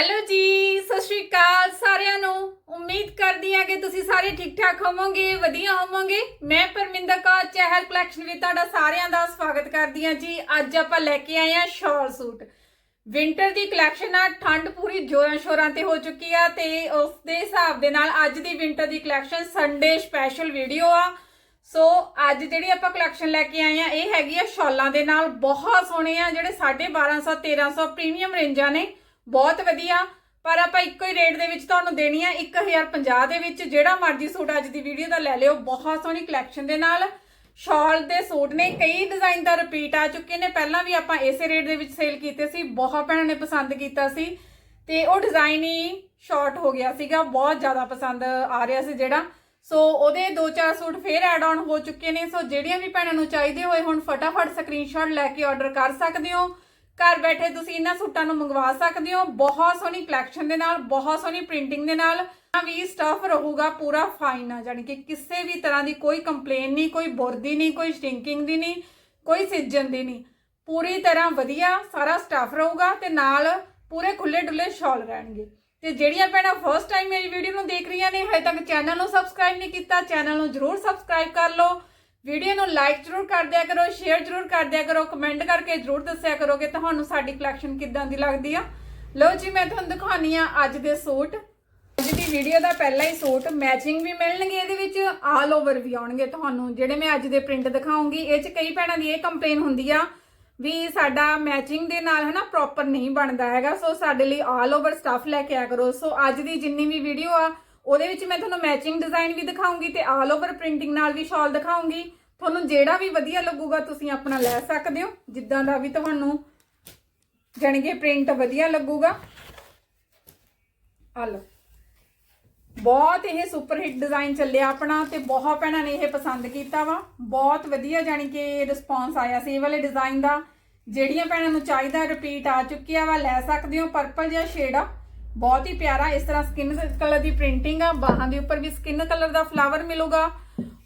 Hello ਜੀ, ਸਤਿ ਸ਼੍ਰੀ ਅਕਾਲ ਸਾਰਿਆਂ ਨੂੰ। ਉਮੀਦ ਕਰਦੀ ਹਾਂ ਕਿ ਤੁਸੀਂ ਸਾਰੇ ਠੀਕ ਠਾਕ ਹੋਵੋਗੇ, ਵਧੀਆ ਹੋਵੋਗੇ। ਮੈਂ ਪਰਮਿੰਦਰ ਕੌਰ, ਚਹਿਲ ਕਲੈਕਸ਼ਨ ਵਿੱਚ ਤੁਹਾਡਾ ਸਾਰਿਆਂ ਦਾ ਸਵਾਗਤ ਕਰਦੀ ਹਾਂ ਜੀ। ਅੱਜ ਆਪਾਂ ਲੈ ਕੇ ਆਏ ਹਾਂ ਸ਼ਾਲ ਸੂਟ। ਵਿੰਟਰ ਦੀ ਕਲੈਕਸ਼ਨ ਆ, ਠੰਡ ਪੂਰੀ ਜੋਰਾਂ ਸ਼ੋਰਾਂ ਤੇ ਹੋ ਚੁੱਕੀ ਆ ਤੇ ਉਸ ਦੇ ਹਿਸਾਬ ਦੇ ਨਾਲ ਅੱਜ ਦੀ ਵਿੰਟਰ ਦੀ ਕਲੈਕਸ਼ਨ ਸੰਡੇ ਸਪੈਸ਼ਲ ਵੀਡੀਓ ਆ। ਸੋ ਅੱਜ ਜਿਹੜੀ ਆਪਾਂ ਕਲੈਕਸ਼ਨ ਲੈ ਕੇ ਆਏ ਆ ਇਹ ਹੈਗੀ ਆ ਸ਼ਾਲਾਂ ਦੇ ਨਾਲ। ਬਹੁਤ ਸੋਹਣੇ ਆ, ਜਿਹੜੇ 1250 1300 ਪ੍ਰੀਮੀਅਮ ਰੇਂਜਾਂ ਨੇ। ਬਹੁਤ ਵਧੀਆ। ਪਰ ਆਪਾਂ ਇੱਕੋ ਹੀ ਰੇਟ ਦੇ ਵਿੱਚ ਤੁਹਾਨੂੰ ਦੇਣੀ ਆ 1050 ਦੇ ਵਿੱਚ। ਜਿਹੜਾ ਮਰਜ਼ੀ ਸੂਟ ਅੱਜ ਦੀ ਵੀਡੀਓ ਦਾ ਲੈ ਲਿਓ। ਬਹੁਤ ਸੋਹਣੀ ਕਲੈਕਸ਼ਨ ਦੇ ਨਾਲ ਸ਼ਾਲ ਦੇ ਸੂਟ ਨੇ। ਕਈ ਡਿਜ਼ਾਈਨ ਦਾ ਰਿਪੀਟ ਆ ਚੁੱਕੇ ਨੇ। ਪਹਿਲਾਂ ਵੀ ਆਪਾਂ ਇਸੇ ਰੇਟ ਦੇ ਵਿੱਚ ਸੇਲ ਕੀਤੇ ਸੀ। ਬਹੁਤ ਭੈਣਾਂ ਨੇ ਪਸੰਦ ਕੀਤਾ ਸੀ। ਤੇ ਉਹ ਡਿਜ਼ਾਈਨ ਹੀ ਸ਼ਾਰਟ ਹੋ ਗਿਆ ਸੀਗਾ। ਬਹੁਤ ਜ਼ਿਆਦਾ ਪਸੰਦ ਆ ਰਿਹਾ ਸੀ ਜਿਹੜਾ। ਸੋ ਉਹਦੇ ਦੋ ਚਾਰ ਸੂਟ ਫੇਰ ਐਡ ਆਨ ਹੋ ਚੁੱਕੇ ਨੇ। ਸੋ ਜਿਹੜੀਆਂ ਵੀ ਭੈਣਾਂ ਨੂੰ ਚਾਹੀਦੇ ਹੋਏ ਹੁਣ ਫਟਾਫਟ ਸਕਰੀਨਸ਼ਾਟ ਲੈ ਕੇ ਆਰਡਰ ਕਰ ਸਕਦੇ ਹੋ। ਘਰ ਬੈਠੇ ਤੁਸੀਂ ਇਹਨਾਂ ਸੂਟਾਂ ਨੂੰ ਮੰਗਵਾ ਸਕਦੇ ਹੋ। ਬਹੁਤ ਸੋਹਣੀ ਕਲੈਕਸ਼ਨ ਦੇ ਨਾਲ, ਬਹੁਤ ਸੋਹਣੀ ਪ੍ਰਿੰਟਿੰਗ ਦੇ ਨਾਲ। ਵੀ ਸਟਫ ਰਹੂਗਾ ਪੂਰਾ ਫਾਈਨ ਆ ਜਾਨੀ ਕਿ ਕਿਸੇ ਵੀ ਤਰ੍ਹਾਂ ਦੀ ਕੋਈ ਕੰਪਲੇਨ ਨਹੀਂ, ਕੋਈ ਬੁਰਦੀ ਨਹੀਂ, ਕੋਈ ਸਟਿੰਕਿੰਗ ਦੀ ਨਹੀਂ, ਕੋਈ ਸਿੱਜਣ ਦੀ ਨਹੀਂ। ਪੂਰੀ ਤਰ੍ਹਾਂ ਵਧੀਆ, ਸਾਰਾ ਸਟਫ ਰਹੂਗਾ ਤੇ ਨਾਲ ਪੂਰੇ ਖੁੱਲੇ ਡੁੱਲੇ ਸ਼ਾਲ ਰਹਿਣਗੇ। ਤੇ ਜਿਹੜੀਆਂ ਭੈਣਾਂ ਫਰਸਟ ਟਾਈਮ ਮੇਰੀ ਵੀਡੀਓ ਨੂੰ ਦੇਖ ਰਹੀਆਂ ਨੇ, ਹਜੇ ਤੱਕ ਚੈਨਲ ਨੂੰ ਸਬਸਕ੍ਰਾਈਬ ਨਹੀਂ ਕੀਤਾ ਚੈਨਲ ਨੂੰ ਜਰੂਰ ਸਬਸਕ੍ਰਾਈਬ ਕਰ ਲਓ। ਵੀਡੀਓ ਨੂੰ ਲਾਈਕ ਜਰੂਰ ਕਰ ਦਿਆ ਕਰੋ ਸ਼ੇਅਰ ਜਰੂਰ ਕਰ ਦਿਆ ਕਰੋ ਕਮੈਂਟ ਕਰਕੇ ਜਰੂਰ ਦੱਸਿਆ ਕਰੋ ਕਿ ਤੁਹਾਨੂੰ ਸਾਡੀ ਕਲੈਕਸ਼ਨ ਕਿੱਦਾਂ ਦੀ ਲੱਗਦੀ ਆ। ਲਓ ਜੀ, ਮੈਂ ਤੁਹਾਨੂੰ ਦਿਖਾਉਣੀ ਆ ਅੱਜ ਦੇ ਸੂਟ। ਅੱਜ ਦੀ ਵੀਡੀਓ ਦਾ ਪਹਿਲਾ ਹੀ ਸੂਟ ਮੈਚਿੰਗ ਵੀ ਮਿਲਣਗੇ ਇਹਦੇ ਵਿੱਚ ਆਲ ਓਵਰ ਵੀ ਆਉਣਗੇ ਤੁਹਾਨੂੰ। ਜਿਹੜੇ ਮੈਂ ਅੱਜ ਦੇ ਪ੍ਰਿੰਟ ਦਿਖਾਉਂਗੀ, ਇਹ ਚ ਕਈ ਭੈਣਾਂ ਦੀ ਇਹ ਕੰਪਲੇਨ ਹੁੰਦੀ ਆ ਵੀ ਸਾਡਾ ਮੈਚਿੰਗ ਦੇ ਨਾਲ ਹਨਾ ਪ੍ਰੋਪਰ ਨਹੀਂ ਬਣਦਾ ਹੈਗਾ। ਸੋ ਸਾਡੇ ਲਈ ਆਲ ਓਵਰ ਸਟੱਫ ਲੈ ਕੇ ਆਇਆ ਕਰੋ। ਸੋ ਅੱਜ ਦੀ ਜਿੰਨੀ ਵੀ ਵੀਡੀਓ ਆ ਉਹਦੇ ਵਿੱਚ ਮੈਂ ਤੁਹਾਨੂੰ ਮੈਚਿੰਗ ਡਿਜ਼ਾਈਨ ਵੀ ਦਿਖਾਉਂਗੀ ਤੇ ਆਲ ਓਵਰ ਪ੍ਰਿੰਟਿੰਗ ਨਾਲ ਵੀ ਸ਼ਾਲ ਦਿਖਾਉਂਗੀ। ਤੁਹਾਨੂੰ ਜਿਹੜਾ ਵੀ ਵਧੀਆ ਲੱਗੂਗਾ ਤੁਸੀਂ ਆਪਣਾ ਲੈ ਸਕਦੇ ਹੋ। ਜਿੱਦਾਂ ਦਾ ਵੀ ਤੁਹਾਨੂੰ ਜਾਣੀ ਪ੍ਰਿੰਟ ਵਧੀਆ ਲੱਗੂਗਾ। ਆ ਲਓ। ਬਹੁਤ ਇਹ ਸੁਪਰ ਹਿੱਟ ਡਿਜ਼ਾਈਨ ਚੱਲਿਆ ਆਪਣਾ ਤੇ ਬਹੁਤ ਭੈਣਾਂ ਨੇ ਇਹ ਪਸੰਦ ਕੀਤਾ ਵਾ। ਬਹੁਤ ਵਧੀਆ ਜਾਣੀ ਕਿ ਰਿਸਪੌਂਸ ਆਇਆ ਸੀ ਇਹ ਵਾਲੇ ਡਿਜ਼ਾਈਨ ਦਾ। ਜਿਹੜੀਆਂ ਭੈਣਾਂ ਨੂੰ ਚਾਹੀਦਾ ਰਿਪੀਟ ਆ ਚੁੱਕਿਆ ਵਾ, ਲੈ ਸਕਦੇ ਹੋ। ਪਰਪਲ ਜਿਹਾ ਸ਼ੇਡ ਆ। ਬਹੁਤ ਹੀ ਪਿਆਰਾ ਇਸ ਤਰ੍ਹਾਂ ਸਕਿਨ ਕਲਰ ਦੀ ਪ੍ਰਿੰਟਿੰਗ ਆ। ਬਾਹਾਂ ਦੇ ਉੱਪਰ ਵੀ ਸਕਿਨ ਕਲਰ ਦਾ ਫਲਾਵਰ ਮਿਲੂਗਾ।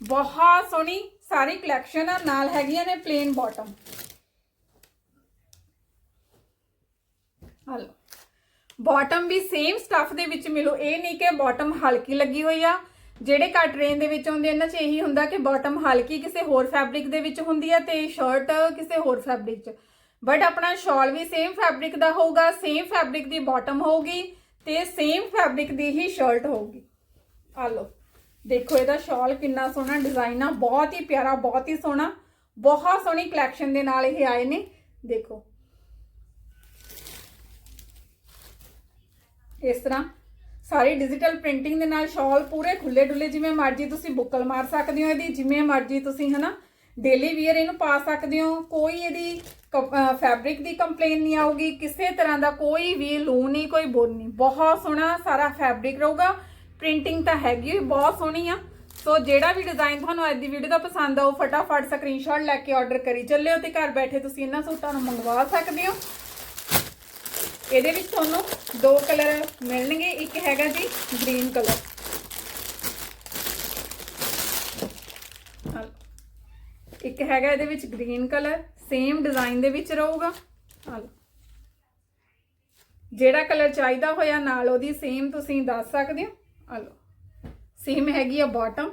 ਬਹੁਤ ਸੋਹਣੀ ਸਾਰੀ ਕਲੈਕਸ਼ਨ ਆ। ਨਾਲ ਹੈਗੀਆਂ ਨੇ ਪਲੇਨ ਬਾਟਮ ਹਲੋ। ਬਾਟਮ ਵੀ ਸੇਮ ਸਟਫ ਦੇ ਵਿੱਚ ਮਿਲੂ। ਇਹ ਨਹੀਂ ਕਿ ਬਾਟਮ ਹਲਕੀ ਲੱਗੀ ਹੋਈ ਆ। ਜਿਹੜੇ ਕੱਟ ਰੇਂਜ ਦੇ ਵਿੱਚ ਆਉਂਦੇ ਇਹਨਾਂ 'ਚ ਇਹੀ ਹੁੰਦਾ ਕਿ ਬਾਟਮ ਹਲਕੀ ਕਿਸੇ ਹੋਰ ਫੈਬਰਿਕ ਦੇ ਵਿੱਚ ਹੁੰਦੀ ਆ ਤੇ ਸ਼ਰਟ ਕਿਸੇ ਹੋਰ ਫੈਬਰਿਕ 'ਚ। ਬਟ ਆਪਣਾ ਸ਼ਾਲ ਵੀ ਸੇਮ ਫੈਬਰਿਕ ਦਾ ਹੋਊਗਾ ਸੇਮ ਫੈਬਰਿਕ ਦੀ ਬਾਟਮ ਹੋਊਗੀ ਤੇ ਸੇਮ ਫੈਬਰਿਕ ਦੀ ਹੀ ਸ਼ਰਟ ਹੋਊਗੀ। ਆ ਲਓ, ਦੇਖੋ ਇਹਦਾ ਸ਼ਾਲ ਕਿੰਨਾ ਸੋਹਣਾ ਡਿਜ਼ਾਈਨ ਆ, ਬਹੁਤ ਹੀ ਪਿਆਰਾ, ਬਹੁਤ ਹੀ ਸੋਹਣਾ, ਬਹੁਤ ਸੋਹਣੀ ਕਲੈਕਸ਼ਨ ਦੇ ਨਾਲ ਇਹ ਆਏ ਨੇ। ਦੇਖੋ। ਇਸ ਤਰ੍ਹਾਂ ਸਾਰੀ ਡਿਜੀਟਲ ਪ੍ਰਿੰਟਿੰਗ ਦੇ ਨਾਲ ਸ਼ਾਲ ਪੂਰੇ ਖੁੱਲੇ ਡੁੱਲੇ ਜਿਵੇਂ ਮਰਜ਼ੀ ਤੁਸੀਂ ਬੁੱਕਲ ਮਾਰ ਸਕਦੇ ਹੋ ਇਹਦੀ, ਜਿਵੇਂ ਮਰਜ਼ੀ ਤੁਸੀਂ, ਹਨਾ? ਡੇਲੀ ਵੀਅਰ ਇਹਨੂੰ ਪਾ ਸਕਦੇ ਹੋ। ਕੋਈ ਇਹਦੀ ਫੈਬਰਿਕ ਦੀ ਕੰਪਲੇਨ ਨਹੀਂ ਆਊਗੀ। ਕਿਸੇ ਤਰ੍ਹਾਂ ਦਾ ਕੋਈ ਵੀ ਲੂ ਨਹੀਂ, ਕੋਈ ਬੁਰ ਨਹੀਂ। ਬਹੁਤ ਸੋਹਣਾ ਸਾਰਾ ਫੈਬਰਿਕ ਰਹੂਗਾ। ਪ੍ਰਿੰਟਿੰਗ ਤਾਂ ਹੈਗੀ ਹੀ ਬਹੁਤ ਸੋਹਣੀ ਆ। ਸੋ ਜਿਹੜਾ ਵੀ ਡਿਜ਼ਾਈਨ ਤੁਹਾਨੂੰ ਅੱਜ ਦੀ ਵੀਡੀਓ ਦਾ ਪਸੰਦ ਆ, ਉਹ ਫਟਾਫਟ ਸਕਰੀਨਸ਼ਾਟ ਲੈ ਕੇ ਆਰਡਰ ਕਰੀ ਚੱਲਿਓ ਤੇ ਘਰ ਬੈਠੇ ਤੁਸੀਂ ਇਹਨਾਂ ਸੂਟਾਂ ਨੂੰ ਮੰਗਵਾ ਸਕਦੇ ਹੋ। ਇਹਦੇ ਵਿੱਚ ਤੁਹਾਨੂੰ ਦੋ ਕਲਰ ਮਿਲਣਗੇ। ਇੱਕ ਹੈਗਾ ਜੀ ਗ੍ਰੀਨ ਕਲਰ ਇੱਕ ਹੈਗਾ ਇਹਦੇ ਵਿੱਚ ਗ੍ਰੀਨ ਕਲਰ ਸੇਮ ਡਿਜ਼ਾਈਨ ਦੇ ਵਿੱਚ ਰਹੂਗਾ। ਹਲ ਜਿਹੜਾ ਕਲਰ ਚਾਹੀਦਾ ਹੋਇਆ ਨਾਲ ਉਹਦੀ ਸੇਮ ਤੁਸੀਂ ਦੱਸ ਸਕਦੇ ਹੋ। ਹਲੋ ਸੇਮ ਹੈਗੀ ਆ ਬਾਟਮ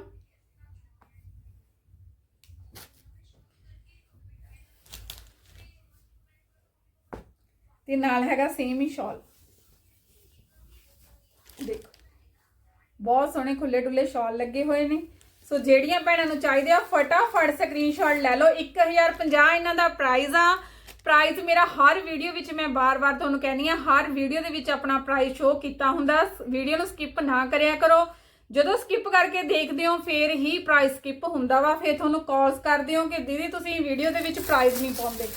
ਤੇ ਨਾਲ ਹੈਗਾ ਸੇਮ ਹੀ ਸ਼ਾਲ ਦੇਖੋ। ਬਹੁਤ ਸੋਹਣੇ ਖੁੱਲੇ ਡੁੱਲੇ ਸ਼ਾਲ ਲੱਗੇ ਹੋਏ ਨੇ। ਸੋ ਜਿਹੜੀਆਂ ਭੈਣਾਂ ਨੂੰ ਚਾਹੀਦੇ ਆ, ਫਟਾਫਟ ਸਕਰੀਨਸ਼ਾਟ ਲੈ ਲਓ। 1050 ਇਹਨਾਂ ਦਾ ਪ੍ਰਾਈਸ ਆ। ਪ੍ਰਾਈਸ ਮੇਰਾ ਹਰ ਵੀਡੀਓ ਵਿੱਚ ਮੈਂ ਬਾਰ-ਬਾਰ ਤੁਹਾਨੂੰ ਕਹਿੰਦੀ ਆ ਹਰ ਵੀਡੀਓ ਦੇ ਵਿੱਚ ਆਪਣਾ ਪ੍ਰਾਈਸ ਸ਼ੋ ਕੀਤਾ ਹੁੰਦਾ। ਵੀਡੀਓ ਨੂੰ ਸਕਿਪ ਨਾ ਕਰਿਆ ਕਰੋ। ਜਦੋਂ ਸਕਿਪ ਕਰਕੇ ਦੇਖਦੇ ਹੋ, ਫੇਰ ਹੀ ਪ੍ਰਾਈਸ ਸਕਿਪ ਹੁੰਦਾ ਵਾ। ਫੇਰ ਤੁਹਾਨੂੰ ਕਾਲਸ ਕਰਦੇ ਹੋ ਕਿ, ਦੀਦੀ, ਤੁਸੀਂ ਵੀਡੀਓ ਦੇ ਵਿੱਚ ਪ੍ਰਾਈਸ ਨਹੀਂ ਪਾਉਂਦੇ।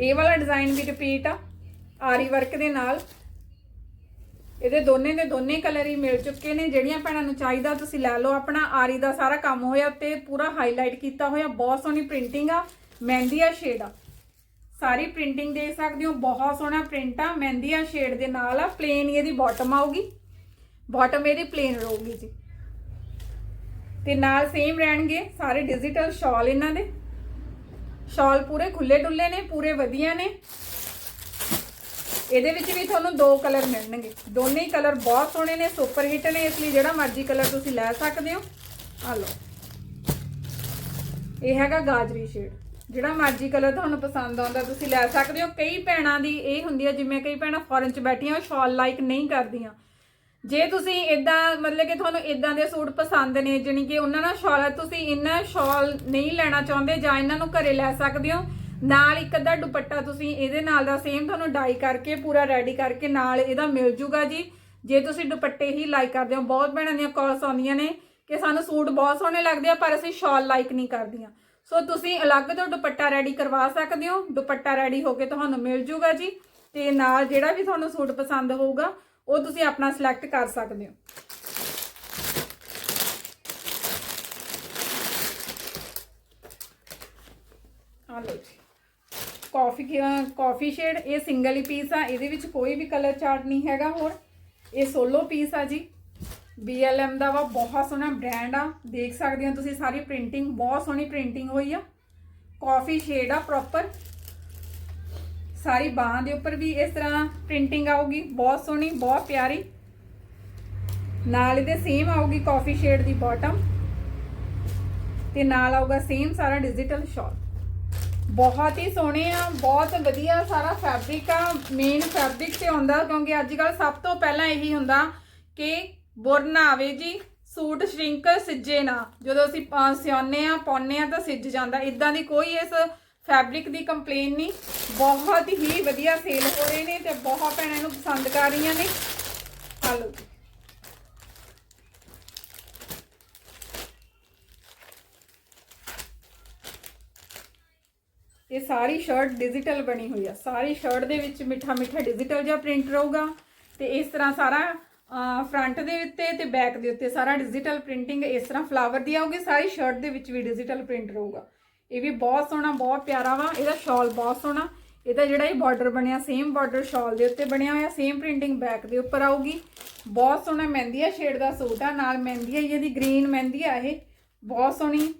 ਇਹ ਵਾਲਾ ਡਿਜ਼ਾਈਨ ਵੀ ਰਿਪੀਟ ਆ, ਆਰੀ ਵਰਕ ਦੇ ਨਾਲ। ਇਹਦੇ ਦੋਨੇ ਦੇ ਦੋਨੇ ਕਲਰ ਹੀ ਮਿਲ ਚੁੱਕੇ ਨੇ, ਜਿਹੜੀਆਂ ਭੈਣਾਂ ਨੂੰ ਚਾਹੀਦਾ ਤੁਸੀਂ ਲੈ ਲਓ। ਆਪਣਾ ਆਰੀ ਦਾ ਸਾਰਾ ਕੰਮ ਹੋਇਆ ਤੇ ਪੂਰਾ ਹਾਈਲਾਈਟ ਕੀਤਾ ਹੋਇਆ। ਬਹੁਤ ਸੋਹਣੀ ਪ੍ਰਿੰਟਿੰਗ ਆ ਮਹਿੰਦੀਆ ਸ਼ੇਡ ਆ। ਸਾਰੀ ਪ੍ਰਿੰਟਿੰਗ ਦੇਖ ਸਕਦੇ ਹੋ, ਬਹੁਤ ਸੋਹਣਾ ਪ੍ਰਿੰਟ ਆ ਮਹਿੰਦੀਆ ਸ਼ੇਡ ਦੇ ਨਾਲ ਆ ਪਲੇਨ ਇਹਦੀ ਬਾਟਮ ਆਊਗੀ। ਬਾਟਮ ਇਹਦੀ ਪਲੇਨ ਰਹੂਗੀ ਜੀ। ਤੇ ਨਾਲ ਸੇਮ ਰਹਿਣਗੇ ਸਾਰੇ ਡਿਜੀਟਲ ਸ਼ਾਲ ਇਹਨਾਂ ਦੇ। ਸ਼ਾਲ ਪੂਰੇ ਖੁੱਲੇ ਡੁੱਲੇ ਨੇ, ਪੂਰੇ ਵਧੀਆ ਨੇ। ਇਹਦੇ ਵਿੱਚ ਵੀ ਤੁਹਾਨੂੰ ਦੋ ਕਲਰ ਮਿਲਣਗੇ। ਦੋਨੇ ਹੀ ਕਲਰ ਬਹੁਤ ਸੋਹਣੇ ਨੇ ਸੁਪਰ ਹਿੱਟ ਨੇ, ਇਸ ਲਈ ਜਿਹੜਾ ਮਰਜ਼ੀ ਕਲਰ ਤੁਸੀਂ ਲੈ ਸਕਦੇ ਹੋ। ਆ ਲਓ। ਇਹ ਹੈਗਾ ਗਾਜਰੀ ਸ਼ੇਡ ਜਿਹੜਾ ਮਰਜ਼ੀ ਕਲਰ ਤੁਹਾਨੂੰ ਪਸੰਦ ਆਉਂਦਾ ਤੁਸੀਂ ਲੈ ਸਕਦੇ ਹੋ। ਕਈ ਭੈਣਾਂ ਦੀ ਇਹ ਹੁੰਦੀ ਹੈ ਜਿਵੇਂ ਕਈ ਭੈਣਾਂ ਫੋਰਨ ਚ ਬੈਠੀਆਂ, ਉਹ ਸ਼ਾਲ ਲਾਈਕ ਨਹੀਂ ਕਰਦੀਆਂ। ਜੇ ਤੁਸੀਂ ਇਦਾਂ ਮਤਲਬ ਕਿ ਤੁਹਾਨੂੰ ਇਦਾਂ ਦੇ ਸੂਟ ਪਸੰਦ ਨੇ, ਜਾਣੀ ਕਿ ਉਹਨਾਂ ਨਾਲ ਸ਼ਾਲ ਤੁਸੀਂ ਇਹਨਾਂ ਸ਼ਾਲ ਨਹੀਂ ਲੈਣਾ ਚਾਹੁੰਦੇ ਜਾਂ ਇਹਨਾਂ ਨੂੰ ਘਰੇ ਲੈ ਸਕਦੇ ਹੋ ਨਾਲ ਇੱਕ ਅੱਧਾ ਦੁਪੱਟਾ ਤੁਸੀਂ ਇਹਦੇ ਨਾਲ ਦਾ ਸੇਮ ਤੁਹਾਨੂੰ ਡਾਈ ਕਰਕੇ, ਪੂਰਾ ਰੈਡੀ ਕਰਕੇ ਨਾਲ ਇਹਦਾ ਮਿਲ ਜੂਗਾ ਜੀ। ਜੇ ਤੁਸੀਂ ਦੁਪੱਟੇ ਹੀ ਲਾਈਕ ਕਰਦੇ ਹੋ, ਬਹੁਤ ਭੈਣਾਂ ਦੀਆਂ ਕਾਲਸ ਆਉਂਦੀਆਂ ਨੇ ਕਿ ਸਾਨੂੰ ਸੂਟ ਬਹੁਤ ਸੋਹਣੇ ਲੱਗਦੇ ਆ, ਪਰ ਅਸੀਂ ਸ਼ਾਲ ਲਾਈਕ ਨਹੀਂ ਕਰਦੀਆਂ। ਸੋ ਤੁਸੀਂ ਅਲੱਗ ਤੋਂ ਦੁਪੱਟਾ ਰੈਡੀ ਕਰਵਾ ਸਕਦੇ ਹੋ। ਦੁਪੱਟਾ ਰੈਡੀ ਹੋ ਕੇ ਤੁਹਾਨੂੰ ਮਿਲ ਜੂਗਾ ਜੀ। ਤੇ ਨਾਲ ਜਿਹੜਾ ਵੀ ਤੁਹਾਨੂੰ ਸੂਟ ਪਸੰਦ ਹੋਊਗਾ, ਉਹ ਤੁਸੀਂ ਆਪਣਾ ਸਿਲੈਕਟ ਕਰ ਸਕਦੇ ਹੋ ਆ ਲਓ ਜੀ ਕਾਫੀ ਕਾਫੀ ਸ਼ੇਡ ਇਹ ਸਿੰਗਲ ਹੀ ਪੀਸ ਆ, ਇਹਦੇ ਵਿੱਚ ਕੋਈ ਵੀ ਕਲਰ ਚਾਰਟ ਨਹੀਂ ਹੈਗਾ ਹੋਰ। ਇਹ ਸੋਲੋ ਪੀਸ ਆ ਜੀ। BLM ਦਾ ਵਾ, ਬਹੁਤ ਸੋਹਣਾ ਬ੍ਰਾਂਡ ਆ। ਦੇਖ ਸਕਦੇ ਹੋ ਤੁਸੀਂ, ਸਾਰੀ ਪ੍ਰਿੰਟਿੰਗ ਬਹੁਤ ਸੋਹਣੀ ਪ੍ਰਿੰਟਿੰਗ ਹੋਈ ਆ। ਕਾਫੀ ਸ਼ੇਡ ਆ ਪ੍ਰੋਪਰ ਸਾਰੀ ਬਾਹਾਂ ਦੇ ਉੱਪਰ ਵੀ ਇਸ ਤਰ੍ਹਾਂ ਪ੍ਰਿੰਟਿੰਗ ਆਊਗੀ। ਬਹੁਤ ਸੋਹਣੀ, ਬਹੁਤ ਪਿਆਰੀ। ਨਾਲ ਇਹਦੇ ਸੇਮ ਆਊਗੀ ਕਾਫੀ ਸ਼ੇਡ ਦੀ ਬਾਟਮ ਤੇ ਨਾਲ ਆਊਗਾ ਸੇਮ ਸਾਰਾ ਡਿਜੀਟਲ ਸ਼ਾਲ ਬਹੁਤ ਹੀ ਸੋਹਣੇ ਆ, ਬਹੁਤ ਵਧੀਆ ਸਾਰਾ ਫੈਬਰਿਕ ਆ ਮੇਨ ਫੈਬਰਿਕ ਤੇ ਆਉਂਦਾ, ਕਿਉਂਕਿ ਅੱਜ ਕੱਲ ਸਭ ਤੋਂ ਪਹਿਲਾਂ ਇਹੀ ਹੁੰਦਾ ਕਿ ਬੁਰ ਨਾ ਆਵੇ ਜੀ, ਸੂਟ ਸ਼ਰਿੰਕ ਸਿੱਜੇ ਨਾ। ਜਦੋਂ ਅਸੀਂ ਪਾ- ਸਿਉਂਦੇ ਆ, ਪਾਉਂਦੇ ਆ ਤਾਂ ਸਿੱਜ ਜਾਂਦਾ। ਇਦਾਂ ਦੀ ਕੋਈ ਇਸ ਫੈਬਰਿਕ ਦੀ ਕੰਪਲੇਨ ਨਹੀਂ। ਬਹੁਤ ਹੀ ਵਧੀਆ ਸੇਲ ਹੋ ਰਹੇ ਨੇ ਤੇ ਬਹੁਤ ਭੈਣਾਂ ਨੂੰ ਪਸੰਦ ਕਰ ਰਹੀਆਂ ਨੇ। ਆ ਲਓ ਇਹ ਸਾਰੀ ਸ਼ਰਟ ਡਿਜੀਟਲ ਬਣੀ ਹੋਈ ਆ। ਸਾਰੀ ਸ਼ਰਟ ਦੇ ਵਿੱਚ ਮਿੱਠਾ ਮਿੱਠਾ ਡਿਜੀਟਲ ਜਿਹਾ ਪ੍ਰਿੰਟ ਰਹੂਗਾ ਤੇ ਇਸ ਤਰ੍ਹਾਂ ਸਾਰਾ ਫਰੰਟ ਦੇ ਉੱਤੇ ਤੇ ਬੈਕ ਦੇ ਉੱਤੇ ਸਾਰਾ ਡਿਜੀਟਲ ਪ੍ਰਿੰਟਿੰਗ ਇਸ ਤਰ੍ਹਾਂ ਫਲਾਵਰ ਦੀ ਆਊਗੀ, ਸਾਰੀ ਸ਼ਰਟ ਦੇ ਵਿੱਚ ਵੀ ਡਿਜੀਟਲ ਪ੍ਰਿੰਟ ਰਹੂਗਾ। ਇਹ ਵੀ ਬਹੁਤ ਸੋਹਣਾ, ਬਹੁਤ ਪਿਆਰਾ ਵਾ, ਇਹਦਾ ਸ਼ਾਲ ਬਹੁਤ ਸੋਹਣਾ। ਇਹਦਾ ਜਿਹੜਾ ਇਹ ਬਾਰਡਰ ਬਣਿਆ ਸੇਮ ਬਾਰਡਰ ਸ਼ਾਲ ਦੇ ਉੱਤੇ ਬਣਿਆ ਹੋਇਆ ਸੇਮ ਪ੍ਰਿੰਟਿੰਗ ਬੈਕ ਦੇ ਉੱਪਰ ਆਊਗੀ। ਬਹੁਤ ਸੋਹਣਾ ਮਹਿੰਦੀਆ ਸ਼ੇਡ ਦਾ ਸੂਟ ਆ, ਨਾਲ ਮਹਿੰਦੀਆ ਹੀ ਇਹਦੀ ਗ੍ਰੀਨ ਮਹਿੰਦੀਆ ਇਹ, ਬਹੁਤ ਸੋਹਣੀ।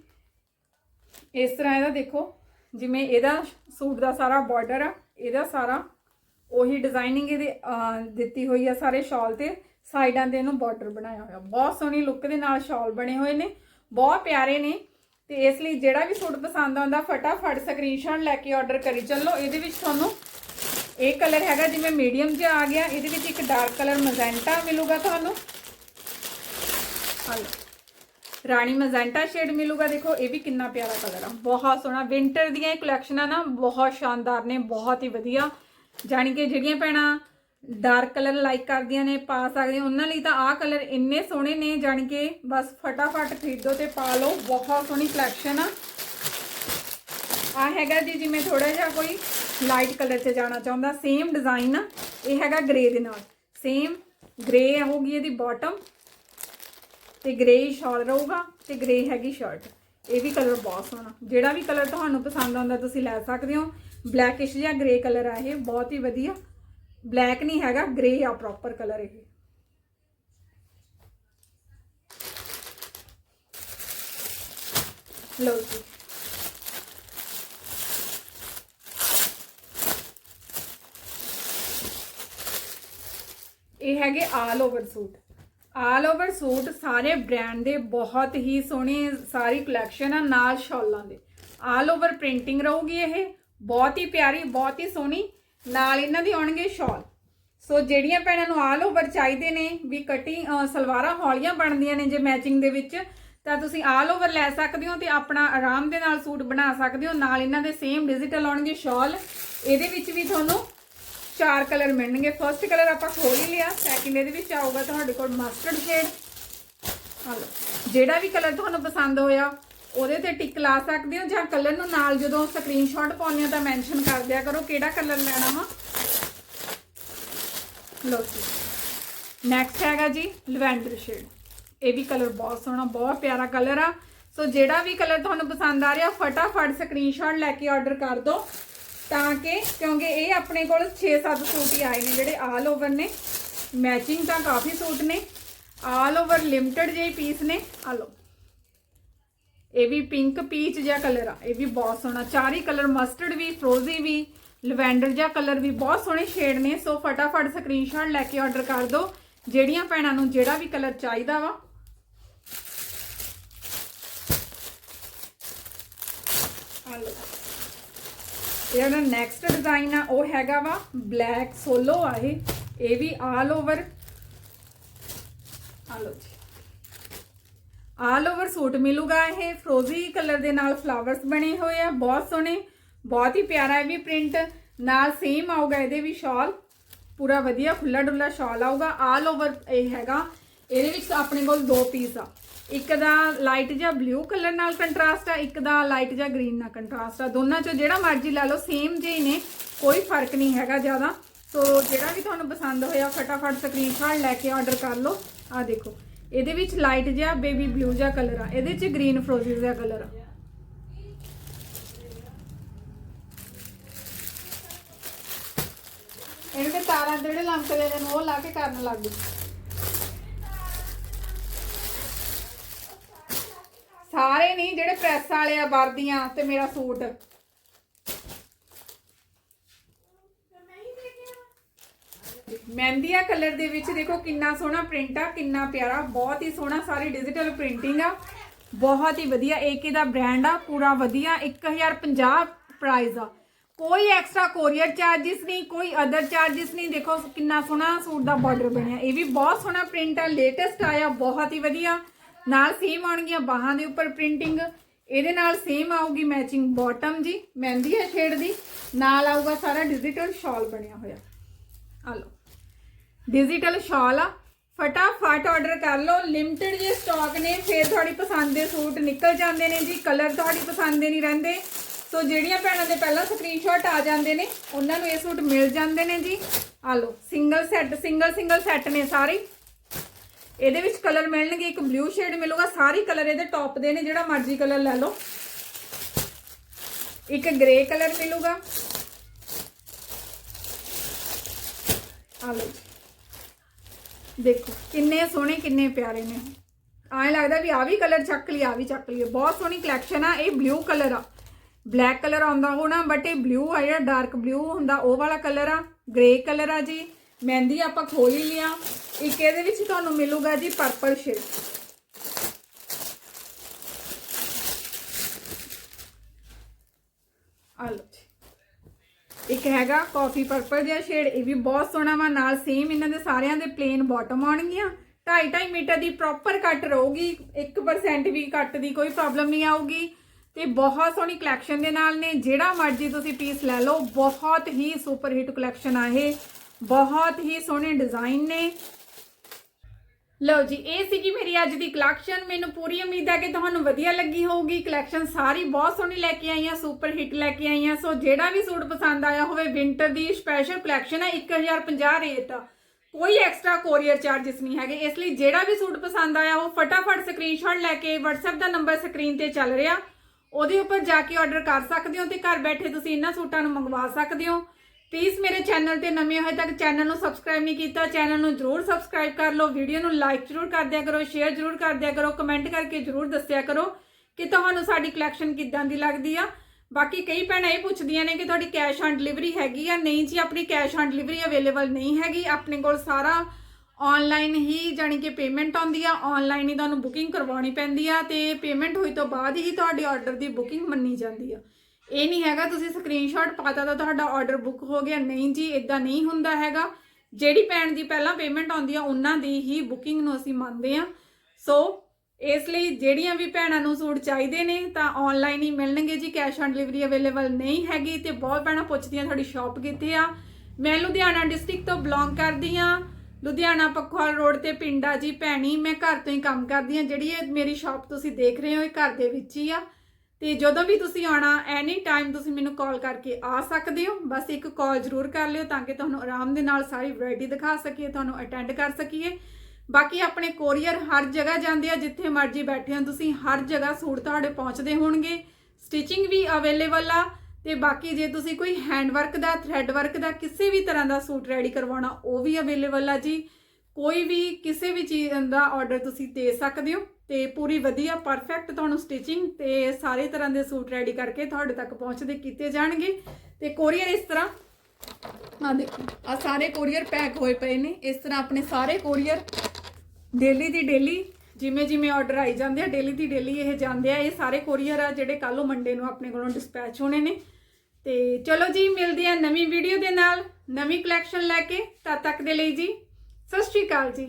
ਇਸ ਤਰ੍ਹਾਂ ਇਹਦਾ ਦੇਖੋ ਜਿਵੇਂ ਇਹਦਾ ਸੂਟ ਦਾ ਸਾਰਾ ਬਾਰਡਰ ਆ, ਇਹਦਾ ਸਾਰਾ ਉਹੀ ਡਿਜ਼ਾਈਨਿੰਗ ਇਹਦੇ ਦਿੱਤੀ ਹੋਈ ਆ ਸਾਰੇ ਸ਼ਾਲ ਤੇ। ਸਾਈਡਾਂ ਤੇ ਇਹਨੂੰ ਬਾਰਡਰ ਬਣਾਇਆ ਹੋਇਆ। ਬਹੁਤ ਸੋਹਣੀ ਲੁੱਕ ਦੇ ਨਾਲ ਸ਼ਾਲ ਬਣੇ ਹੋਏ ਨੇ, ਬਹੁਤ ਪਿਆਰੇ ਨੇ। ਤੇ ਇਸ ਲਈ ਜਿਹੜਾ ਵੀ ਸੂਟ ਪਸੰਦ ਆਉਂਦਾ, ਫਟਾਫਟ ਸਕਰੀਨਸ਼ਾਟ ਲੈ ਕੇ ਆਰਡਰ ਕਰੀ। ਚੱਲੋ, ਇਹਦੇ ਵਿੱਚ ਤੁਹਾਨੂੰ ਇਹ ਕਲਰ ਹੈਗਾ, ਜਿਵੇਂ ਮੀਡੀਅਮ ਜਿਹਾ ਆ ਗਿਆ, ਇਹਦੇ ਵਿੱਚ ਇੱਕ ਡਾਰਕ ਕਲਰ ਮਜ਼ੈਂਟਾ ਮਿਲੂਗਾ ਤੁਹਾਨੂੰ। ਹਾਂ ਰਾਣੀ ਮਜ਼ੈਂਟਾ ਸ਼ੇਡ ਮਿਲੂਗਾ ਦੇਖੋ ਇਹ ਵੀ ਕਿੰਨਾ ਪਿਆਰਾ ਕਲਰ ਆ ਬਹੁਤ ਸੋਹਣਾ ਵਿੰਟਰ ਦੀਆਂ ਇਹ ਕਲੈਕਸ਼ਨਾਂ ਨਾ ਬਹੁਤ ਸ਼ਾਨਦਾਰ ਨੇ ਬਹੁਤ ਹੀ ਵਧੀਆ ਜਾਣੀ ਕਿ ਜਿਹੜੀਆਂ ਭੈਣਾਂ ਡਾਰਕ ਕਲਰ ਲਾਈਕ ਕਰਦੀਆਂ ਨੇ ਪਾ ਸਕਦੀਆਂ ਉਹਨਾਂ ਲਈ ਤਾਂ ਆਹ ਕਲਰ ਇੰਨੇ ਸੋਹਣੇ ਨੇ ਜਾਣੀ ਕਿ ਬਸ ਫਟਾਫਟ ਖਰੀਦੋ ਤੇ ਪਾ ਲਓ ਬਹੁਤ ਸੋਹਣੀ ਕਲੈਕਸ਼ਨ ਆ ਆ ਹੈਗਾ ਜੀ ਜਿਵੇਂ ਥੋੜਾ ਜਿਹਾ ਕੋਈ ਲਾਈਟ ਕਲਰ 'ਚ ਜਾਣਾ ਚਾਹੁੰਦਾ ਸੇਮ ਡਿਜ਼ਾਈਨ ਆ ਇਹ ਹੈਗਾ ਗ੍ਰੇ ਦੇ ਨਾਲ ਸੇਮ ਗ੍ਰੇ ਹੋਊਗੀ ਇਹਦੀ ਬਾਟਮ ਤੇ ਗ੍ਰੇ ਸ਼ਾਲ ਰਹੂਗਾ ਤੇ ਗ੍ਰੇ ਹੈਗੀ ਸ਼ਰਟ ਇਹ ਵੀ ਕਲਰ ਬਹੁਤ ਸੋਹਣਾ। ਜਿਹੜਾ ਵੀ ਕਲਰ ਤੁਹਾਨੂੰ ਪਸੰਦ ਆਉਂਦਾ ਤੁਸੀਂ ਲੈ ਸਕਦੇ ਹੋ। ਬਲੈਕਿਸ਼ ਜਾਂ ਗ੍ਰੇ ਕਲਰ ਆ ਇਹ, ਬਹੁਤ ਹੀ ਵਧੀਆ। ਬਲੈਕ ਨਹੀਂ ਹੈਗਾ ਗ੍ਰੇ ਆ ਪ੍ਰੋਪਰ ਕਲਰ ਇਹ। ਲਓ ਜੀ। ਇਹ ਹੈਗੇ all over suit all over suit ਸਾਰੇ ਬ੍ਰਾਂਡ ਦੇ ਬਹੁਤ ਹੀ ਸੋਹਣੇ ਸਾਰੀ ਕਲੈਕਸ਼ਨ ਆ, ਨਾਲ ਸ਼ਾਲਾਂ ਦੇ। ਆਲ ਓਵਰ ਪ੍ਰਿੰਟਿੰਗ ਰਹੂਗੀ ਇਹ। ਬਹੁਤ ਹੀ ਪਿਆਰੀ, ਬਹੁਤ ਹੀ ਸੋਹਣੀ। ਨਾਲ ਇਹਨਾਂ ਦੇ ਆਉਣਗੇ ਸ਼ਾਲ। ਸੋ ਜਿਹੜੀਆਂ ਭੈਣਾਂ ਨੂੰ ਆਲ ਓਵਰ ਚਾਹੀਦੇ ਨੇ, ਵੀ ਕਟਿੰਗ ਸਲਵਾਰਾਂ, ਹੌਲੀਆਂ ਬਣਦੀਆਂ ਨੇ ਜੇ ਮੈਚਿੰਗ ਦੇ ਵਿੱਚ, ਤਾਂ ਤੁਸੀਂ ਆਲ ਓਵਰ ਲੈ ਸਕਦੇ ਹੋ ਤੇ ਆਪਣਾ ਆਰਾਮ ਦੇ ਨਾਲ ਸੂਟ ਬਣਾ ਸਕਦੇ ਹੋ। ਨਾਲ ਇਹਨਾਂ ਦੇ ਸੇਮ ਡਿਜੀਟਲ ਆਉਣਗੇ ਸ਼ਾਲ। ਇਹਦੇ ਵਿੱਚ ਵੀ ਤੁਹਾਨੂੰ ਚਾਰ ਕਲਰ ਮਿਲਣਗੇ। ਫਰਸਟ ਕਲਰ ਆਪਾਂ ਖੋਲ ਹੀ ਲਿਆ। ਸੈਕਿੰਡ ਇਹਦੇ ਵਿੱਚ ਆਊਗਾ ਤੁਹਾਡੇ ਕੋਲ ਮਸਟਰਡ ਸ਼ੇਡ ਹਲੋ, ਜਿਹੜਾ ਵੀ ਕਲਰ ਤੁਹਾਨੂੰ ਪਸੰਦ ਹੋਇਆ, ਉਹਦੇ ਤੇ ਟਿਕ ਲਾ ਸਕਦੇ ਹੋ ਜਾਂ ਕਲਰ ਨੂੰ ਨਾਲ ਜਦੋਂ ਸਕਰੀਨਸ਼ਾਟ ਪਾਉਂਦੇ ਹੋ ਤਾਂ ਮੈਂਸ਼ਨ ਕਰ ਦਿਆ ਕਰੋ ਕਿਹੜਾ ਕਲਰ ਲੈਣਾ ਵਾ। ਲੋ ਜੀ। ਨੈਕਸਟ ਹੈਗਾ ਜੀ ਲਵੈਂਡਰ ਸ਼ੇਡ ਇਹ ਵੀ ਕਲਰ ਬਹੁਤ ਸੋਹਣਾ, ਬਹੁਤ ਪਿਆਰਾ ਕਲਰ ਆ। ਸੋ ਜਿਹੜਾ ਵੀ ਕਲਰ ਤੁਹਾਨੂੰ ਪਸੰਦ ਆ ਰਿਹਾ, ਫਟਾਫਟ ਸਕਰੀਨਸ਼ਾਟ ਲੈ ਕੇ ਆਰਡਰ ਕਰ ਦਿਓ। ਤਾਂ ਕਿ ਕਿਉਂਕਿ ਇਹ ਆਪਣੇ ਕੋਲ 6-7 ਸੂਟ ਹੀ ਆਏ ਨੇ ਜਿਹੜੇ ਆਲ ਓਵਰ ਨੇ। ਮੈਚਿੰਗ ਤਾਂ ਕਾਫੀ ਸੂਟ ਨੇ। ਆਲ ਓਵਰ ਲਿਮਟਿਡ ਜਿਹੇ ਪੀਸ ਨੇ। ਆ ਲਓ। ਇਹ ਵੀ ਪਿੰਕ ਪੀਚ ਜਿਹਾ ਕਲਰ ਆ। ਇਹ ਵੀ ਬਹੁਤ ਸੋਹਣਾ। ਚਾਰੇ ਕਲਰ ਮਸਟਰਡ ਵੀ ਫਰੋਜ਼ੀ ਵੀ ਲਵੈਂਡਰ ਜਿਹਾ ਕਲਰ ਵੀ ਬਹੁਤ ਸੋਹਣੇ ਸ਼ੇਡ ਨੇ। ਸੋ ਫਟਾਫਟ ਸਕਰੀਨਸ਼ਾਟ ਲੈ ਕੇ ਆਰਡਰ ਕਰ ਦਿਓ। ਜਿਹੜੀਆਂ ਭੈਣਾਂ ਨੂੰ ਜਿਹੜਾ ਵੀ ਕਲਰ ਚਾਹੀਦਾ ਵਾ। ਆ ਲਓ। ਇਹ ਨੈਕਸਟ ਡਿਜ਼ਾਈਨ ਆ, ਉਹ ਹੈਗਾ ਵਾ ਬਲੈਕ ਸੋਲੋ ਆ ਇਹ। ਇਹ ਵੀ ਆਲ ਓਵਰ ਆ ਲਓ ਜੀ। ਆਲ ਓਵਰ ਸੂਟ ਮਿਲੂਗਾ ਇਹ ਫਰੋਜ਼ੀ ਕਲਰ ਦੇ ਨਾਲ ਫਲਾਵਰਸ ਬਣੇ ਹੋਏ ਆ, ਬਹੁਤ ਸੋਹਣੇ, ਬਹੁਤ ਹੀ ਪਿਆਰਾ ਇਹ ਵੀ ਪ੍ਰਿੰਟ ਨਾਲ ਸੇਮ ਆਊਗਾ ਇਹਦੇ ਵੀ ਸ਼ਾਲ ਪੂਰਾ ਵਧੀਆ ਖੁੱਲਾ ਡੁੱਲਾ ਸ਼ਾਲ ਆਊਗਾ ਆਲ ਓਵਰ ਇਹ ਹੈਗਾ। ਇਹਦੇ ਵਿੱਚ ਆਪਣੇ ਕੋਲ ਦੋ ਪੀਸ ਆ। ਇੱਕ ਦਾ ਲਾਈਟ ਜਿਹਾ ਬਲੂ ਕਲਰ ਨਾਲ ਕੰਟਰਾਸਟ ਆ, ਇੱਕ ਦਾ ਲਾਈਟ ਜਿਹਾ ਗ੍ਰੀਨ ਨਾਲ ਕੰਟਰਾਸਟ ਆ। ਦੋਨਾਂ ਚੋਂ ਜਿਹੜਾ ਮਰਜ਼ੀ ਲੈ ਲਓ ਸੇਮ ਜਿਹੇ ਹੀ ਨੇ, ਕੋਈ ਫ਼ਰਕ ਨਹੀਂ ਹੈਗਾ ਜ਼ਿਆਦਾ। ਸੋ ਜਿਹੜਾ ਵੀ ਤੁਹਾਨੂੰ ਪਸੰਦ ਹੋਇਆ, ਫਟਾਫਟ ਸਕਰੀਨਸ਼ਾਟ ਲੈ ਕੇ ਆਰਡਰ ਕਰ ਲਓ। ਆ ਦੇਖੋ, ਇਹਦੇ ਵਿੱਚ ਲਾਈਟ ਜਿਹਾ ਬੇਬੀ ਬਲੂ ਜਿਹਾ ਕਲਰ ਆ। ਇਹਦੇ ਵਿੱਚ ਗ੍ਰੀਨ ਫਰੋਜ਼ੀ ਜਿਹਾ ਕਲਰ ਆ। ਇਹਨੂੰ ਤਾਰਾਂ ਦੇ ਜਿਹੜੇ ਲੰਕਦੇ ਨੇ, ਉਹ ਲਾ ਕੇ ਕਰਨ ਲੱਗ ਗਏ ਸਾਰੇ ਨਹੀਂ, ਜਿਹੜੇ ਪ੍ਰੈਸ ਵਾਲੇ ਆ, ਵਰਦੀਆਂ ਤੇ ਮੇਰਾ ਸੂਟ। ਮਹਿੰਦੀਆ ਕਲਰ ਦੇ ਵਿੱਚ, ਦੇਖੋ ਕਿੰਨਾ ਸੋਹਣਾ ਪ੍ਰਿੰਟ ਆ, ਕਿੰਨਾ ਪਿਆਰਾ, ਬਹੁਤ ਹੀ ਸੋਹਣਾ, ਸਾਰੀ ਡਿਜੀਟਲ ਪ੍ਰਿੰਟਿੰਗ ਆ। ਬਹੁਤ ਹੀ ਵਧੀਆ ਏਕੇ ਦਾ ਬ੍ਰਾਂਡ ਆ, ਪੂਰਾ ਵਧੀਆ 1050 ਪ੍ਰਾਈਸ ਆ। ਕੋਈ ਐਕਸਟਰਾ ਕੋਰੀਅਰ ਚਾਰजेस ਨਹੀਂ, ਕੋਈ ਅਦਰ ਚਾਰजेस ਨਹੀਂ, ਦੇਖੋ ਕਿੰਨਾ ਸੋਹਣਾ ਸੂਟ ਦਾ ਬਾਰਡਰ ਬਣਿਆ। ਇਹ ਵੀ ਬਹੁਤ ਸੋਹਣਾ ਪ੍ਰਿੰਟ ਆ ਲੇਟੈਸਟ ਆਇਆ, ਬਹੁਤ ਹੀ ਵਧੀਆ। ਨਾਲ ਸੇਮ ਆਉਣਗੀਆਂ ਬਾਹਾਂ ਦੇ ਉੱਪਰ ਪ੍ਰਿੰਟਿੰਗ ਇਹਦੇ ਨਾਲ ਸੇਮ ਆਊਗੀ ਮੈਚਿੰਗ ਬਾਟਮ ਜੀ, ਮਹਿੰਦੀ ਹੈ ਸ਼ੇਡ ਦੀ। ਨਾਲ ਆਊਗਾ ਸਾਰਾ ਡਿਜੀਟਲ ਸ਼ਾਲ ਬਣਿਆ ਹੋਇਆ। ਆ ਲਓ। ਡਿਜੀਟਲ ਸ਼ਾਲ ਆ। ਫਟਾਫਟ ਆਰਡਰ ਕਰ ਲਓ। ਲਿਮਟਿਡ ਜੇ ਸਟਾਕ ਨੇ, ਫੇਰ ਤੁਹਾਡੀ ਪਸੰਦ ਦੇ ਸੂਟ ਨਿਕਲ ਜਾਂਦੇ ਨੇ ਜੀ। ਕਲਰ ਤੁਹਾਡੀ ਪਸੰਦ ਦੇ ਨਹੀਂ ਰਹਿੰਦੇ। ਸੋ ਜਿਹੜੀਆਂ ਭੈਣਾਂ ਦੇ ਪਹਿਲਾਂ ਸਕਰੀਨਸ਼ਾਟ ਆ ਜਾਂਦੇ ਨੇ, ਉਹਨਾਂ ਨੂੰ ਇਹ ਸੂਟ ਮਿਲ ਜਾਂਦੇ ਨੇ ਜੀ। ਆ ਲਓ। Single set single single set ਨੇ ਸਾਰੇ। ਇਹਦੇ ਵਿੱਚ ਕਲਰ ਮਿਲਣਗੇ, ਇੱਕ ਬਲੂ ਸ਼ੇਡ ਮਿਲੂਗਾ, ਸਾਰੇ ਕਲਰ ਇਹਦੇ ਟੌਪ ਦੇ ਨੇ, ਜਿਹੜਾ ਮਰਜ਼ੀ ਕਲਰ ਲੈ ਲਓ। ਇੱਕ ਗ੍ਰੇ ਕਲਰ ਮਿਲੂਗਾ। ਆ ਲਓ ਦੇਖੋ, ਕਿੰਨੇ ਸੋਹਣੇ, ਕਿੰਨੇ ਪਿਆਰੇ ਨੇ। ਐਂ ਲੱਗਦਾ ਵੀ ਆ ਵੀ ਕਲਰ ਚੱਕ ਲਈ ਆ ਵੀ ਚੱਕ ਲਈ ਬਹੁਤ ਸੋਹਣੀ ਕਲੈਕਸ਼ਨ ਆ, ਇਹ ਬਲੂ ਕਲਰ ਆ। ਬਲੈਕ ਕਲਰ ਆਉਂਦਾ ਹੋਣਾ ਬਟ ਇਹ ਬਲੂ ਆ, ਜਿਹੜਾ ਡਾਰਕ ਬਲੂ ਹੁੰਦਾ, ਉਹ ਵਾਲਾ ਕਲਰ ਆ। ਗ੍ਰੇ ਕਲਰ ਆ ਜੀ। ਮਹਿੰਦੀ ਆਪਾਂ ਖੋਲ ਹੀ ਲਿਆ। ਇੱਕ ਇਹਦੇ ਵਿੱਚ ਤੁਹਾਨੂੰ ਮਿਲੂਗਾ ਜੀ ਪਰਪਲ ਸ਼ੇਡ ਆ ਲਓ ਇੱਕ ਹੈਗਾ ਕਾਫੀ ਪਰਪਲ ਜਿਹਾ ਸ਼ੇਡ ਇਹ ਵੀ ਬਹੁਤ ਸੋਹਣਾ ਵਾ। ਨਾਲ ਸੇਮ ਇਹਨਾਂ ਦੇ ਸਾਰਿਆਂ ਦੇ ਪਲੇਨ ਬਾਟਮ ਆਉਣਗੀਆਂ। 2.5 ਮੀਟਰ ਦੀ ਪ੍ਰੋਪਰ ਕੱਟ ਰਹੂਗੀ। 1% ਵੀ ਕੱਟ ਦੀ ਕੋਈ ਪ੍ਰੋਬਲਮ ਨਹੀਂ ਆਊਗੀ। ਤੇ ਬਹੁਤ ਸੋਹਣੀ ਕਲੈਕਸ਼ਨ ਦੇ ਨਾਲ ਨੇ। ਜਿਹੜਾ ਮਰਜ਼ੀ ਤੁਸੀਂ ਪੀਸ ਲੈ ਲਓ। ਬਹੁਤ ਹੀ ਸੁਪਰ ਹਿੱਟ ਕਲੈਕਸ਼ਨ ਆ ਇਹ। ਬਹੁਤ ਹੀ ਸੋਹਣੇ ਡਿਜ਼ਾਈਨ ਨੇ। ਲਓ ਜੀ, ਇਹ ਸੀਗੀ ਮੇਰੀ ਅੱਜ ਦੀ ਕਲੈਕਸ਼ਨ ਮੈਨੂੰ ਪੂਰੀ ਉਮੀਦ ਹੈ ਕਿ ਤੁਹਾਨੂੰ ਵਧੀਆ ਲੱਗੀ ਹੋਊਗੀ। ਕਲੈਕਸ਼ਨ ਸਾਰੀ ਬਹੁਤ ਸੋਹਣੀ ਲੈ ਕੇ ਆਈ ਆ ਸੁਪਰ ਹਿੱਟ ਲੈ ਕੇ ਆਈਆਂ। ਸੋ ਜਿਹੜਾ ਵੀ ਸੂਟ ਪਸੰਦ ਆਇਆ ਹੋਵੇ ਵਿੰਟਰ ਦੀ ਸਪੈਸ਼ਲ ਕਲੈਕਸ਼ਨ ਹੈ 1050 ਰੇਟ। ਕੋਈ ਐਕਸਟਰਾ ਕੋਰੀਅਰ ਚਾਰजेस ਨਹੀਂ ਹੈਗੇ। ਇਸ ਲਈ ਜਿਹੜਾ ਵੀ ਸੂਟ ਪਸੰਦ ਆਇਆ ਉਹ ਫਟਾਫਟ ਸਕਰੀਨਸ਼ਾਟ ਲੈ ਕੇ WhatsApp ਦਾ ਨੰਬਰ ਸਕਰੀਨ ਤੇ ਚੱਲ ਰਿਹਾ। ਉਹਦੇ ਉੱਪਰ ਜਾ ਕੇ ਆਰਡਰ ਕਰ ਸਕਦੇ ਹੋ ਤੇ ਘਰ ਬੈਠੇ ਤੁਸੀਂ ਇਹਨਾਂ ਸੂਟਾਂ ਨੂੰ ਮੰਗਵਾ ਸਕਦੇ ਹੋ। ਪਲੀਜ਼ ਮੇਰੇ ਚੈਨਲ ਤੇ ਨਵੇਂ ਹੋਏ ਤੱਕ ਚੈਨਲ ਨੂੰ ਸਬਸਕ੍ਰਾਈਬ ਨਹੀਂ ਕੀਤਾ ਚੈਨਲ ਨੂੰ ਜਰੂਰ ਸਬਸਕ੍ਰਾਈਬ ਕਰ ਲਓ ਵੀਡੀਓ ਨੂੰ ਲਾਈਕ ਜਰੂਰ ਕਰ ਦਿਆ ਕਰੋ ਸ਼ੇਅਰ ਜਰੂਰ ਕਰ ਦਿਆ ਕਰੋ ਕਮੈਂਟ ਕਰਕੇ ਜਰੂਰ ਦੱਸਿਆ ਕਰੋ ਕਿ ਤੁਹਾਨੂੰ ਸਾਡੀ ਕਲੈਕਸ਼ਨ ਕਿੱਦਾਂ ਦੀ ਲੱਗਦੀ ਆ। ਬਾਕੀ ਕਈ ਭੈਣਾਂ ਇਹ ਪੁੱਛਦੀਆਂ ਨੇ ਕਿ ਤੁਹਾਡੀ ਕੈਸ਼ ਔਨ ਡਿਲੀਵਰੀ ਹੈਗੀ ਆ, ਨਹੀਂ ਜੀ, ਆਪਣੀ ਕੈਸ਼ ਔਨ ਡਿਲੀਵਰੀ ਅਵੇਲੇਬਲ ਨਹੀਂ ਹੈਗੀ, ਆਪਣੇ ਕੋਲ ਸਾਰਾ ਆਨਲਾਈਨ ਹੀ ਜਾਨੀ ਕਿ ਪੇਮੈਂਟ ਆਉਂਦੀ ਆ ਆਨਲਾਈਨ ਹੀ ਤੁਹਾਨੂੰ ਬੁਕਿੰਗ ਕਰਵਾਉਣੀ ਪੈਂਦੀ ਆ ਤੇ ਪੇਮੈਂਟ ਹੋਈ ਤੋਂ ਬਾਅਦ ਹੀ ਤੁਹਾਡੇ ਆਰਡਰ ਦੀ ਬੁਕਿੰਗ ਮੰਨੀ ਜਾਂਦੀ ਆ। ਇਹ ਨਹੀਂ ਹੈਗਾ, ਤੁਸੀਂ ਸਕਰੀਨਸ਼ਾਟ ਪਾਤਾ ਤਾਂ ਤੁਹਾਡਾ ਆਰਡਰ ਬੁੱਕ ਹੋ ਗਿਆ। ਨਹੀਂ ਜੀ ਇਦਾਂ ਨਹੀਂ ਹੁੰਦਾ ਹੈਗਾ। ਜਿਹੜੀ ਭੈਣ ਦੀ ਪਹਿਲਾਂ ਪੇਮੈਂਟ ਆਉਂਦੀ ਆ, ਉਹਨਾਂ ਦੀ ਹੀ ਬੁਕਿੰਗ ਨੂੰ ਅਸੀਂ ਮੰਨਦੇ ਆ। ਸੋ ਇਸ ਲਈ ਜਿਹੜੀਆਂ ਵੀ ਭੈਣਾਂ ਨੂੰ ਸੂਟ ਚਾਹੀਦੇ ਨੇ, ਤਾਂ ਆਨਲਾਈਨ ਹੀ ਮਿਲਣਗੇ ਜੀ। ਕੈਸ਼ ਔਨ ਡਿਲੀਵਰੀ ਅਵੇਲੇਬਲ ਨਹੀਂ ਹੈਗੀ ਤੇ ਬਹੁਤ ਭੈਣਾਂ ਪੁੱਛਦੀਆਂ ਤੁਹਾਡੀ ਸ਼ਾਪ ਕਿੱਥੇ ਆ। ਮੈਂ ਲੁਧਿਆਣਾ ਡਿਸਟ੍ਰਿਕਟ ਤੋਂ ਬਿਲੋਂਗ ਕਰਦੀ ਆ। ਲੁਧਿਆਣਾ ਪਖਵਾਲ ਰੋਡ ਤੇ ਪਿੰਡ ਆ ਜੀ, ਭੈਣੀ। ਮੈਂ ਘਰ ਤੋਂ ਹੀ ਕੰਮ ਕਰਦੀ ਆ। ਜਿਹੜੀ ਇਹ ਮੇਰੀ ਸ਼ਾਪ ਤੁਸੀਂ ਦੇਖ ਰਹੇ ਹੋ, ਇਹ ਘਰ ਦੇ ਵਿੱਚ ਹੀ ਆ। ਤੇ ਜਦੋਂ ਵੀ ਤੁਸੀਂ ਆਉਣਾ ਐਨੀ ਟਾਈਮ ਤੁਸੀਂ ਮੈਨੂੰ ਕਾਲ ਕਰਕੇ ਆ ਸਕਦੇ ਹੋ। ਬਸ ਇੱਕ ਕਾਲ ਜ਼ਰੂਰ ਕਰ ਲਿਓ ਤਾਂ ਕਿ ਤੁਹਾਨੂੰ ਆਰਾਮ ਦੇ ਨਾਲ ਸਾਰੀ ਵੈਰਾਈਟੀ ਦਿਖਾ ਸਕੀਏ, ਤੁਹਾਨੂੰ ਅਟੈਂਡ ਕਰ ਸਕੀਏ। ਬਾਕੀ ਆਪਣੇ ਕੋਰੀਅਰ ਹਰ ਜਗ੍ਹਾ ਜਾਂਦੇ ਆ, ਜਿੱਥੇ ਮਰਜ਼ੀ ਬੈਠੇ ਹੋ, ਤੁਸੀਂ ਹਰ ਜਗ੍ਹਾ ਸੂਟ ਤੁਹਾਡੇ ਪਹੁੰਚਦੇ ਹੋਣਗੇ। ਸਟਿਚਿੰਗ ਵੀ ਅਵੇਲੇਬਲ ਆ ਤੇ ਬਾਕੀ ਜੇ ਤੁਸੀਂ ਕੋਈ ਹੈਂਡ ਵਰਕ ਦਾ ਥ੍ਰੈਡ ਵਰਕ ਦਾ, ਕਿਸੇ ਵੀ ਤਰ੍ਹਾਂ ਦਾ ਸੂਟ ਰੈਡੀ ਕਰਵਾਉਣਾ, ਉਹ ਵੀ ਅਵੇਲੇਬਲ ਆ ਜੀ। ਕੋਈ ਵੀ ਕਿਸੇ ਵੀ ਚੀਜ਼ ਦਾ ਆਰਡਰ ਤੁਸੀਂ ਦੇ ਸਕਦੇ ਹੋ ਤੇ ਪੂਰੀ ਵਧੀਆ ਪਰਫੈਕਟ ਤੁਹਾਨੂੰ ਸਟਿਚਿੰਗ ਤੇ ਸਾਰੇ ਤਰ੍ਹਾਂ ਦੇ ਸੂਟ ਰੈਡੀ ਕਰਕੇ ਤੁਹਾਡੇ ਤੱਕ ਪਹੁੰਚਦੇ ਕੀਤੇ ਜਾਣਗੇ। ਤੇ ਕੋਰੀਅਰ ਇਸ ਤਰ੍ਹਾਂ ਆ ਦੇਖੋ ਆ ਸਾਰੇ ਕੋਰੀਅਰ ਪੈਕ ਹੋਏ ਪਏ ਨੇ। ਇਸ ਤਰ੍ਹਾਂ ਆਪਣੇ ਸਾਰੇ ਕੋਰੀਅਰ ਡੇਲੀ ਦੀ ਡੇਲੀ ਜਿਵੇਂ ਜਿਵੇਂ ਆਰਡਰ ਆਈ ਜਾਂਦੇ ਆ ਡੇਲੀ ਦੀ ਡੇਲੀ ਇਹ ਜਾਂਦੇ ਆ। ਇਹ ਸਾਰੇ ਕੋਰੀਅਰ ਆ ਜਿਹੜੇ ਕੱਲ ਮੰਡੇ ਨੂੰ ਆਪਣੇ ਕੋਲੋਂ ਡਿਸਪੈਚ ਹੋਣੇ ਨੇ। ਤੇ ਚਲੋ ਜੀ, ਮਿਲਦੇ ਆ ਨਵੀਂ ਵੀਡੀਓ ਦੇ ਨਾਲ, ਨਵੀਂ ਕਲੈਕਸ਼ਨ ਲੈ ਕੇ। ਤਦ ਤੱਕ ਦੇ ਲਈ ਜੀ ਸਤਿ ਸ਼੍ਰੀ ਅਕਾਲ ਜੀ।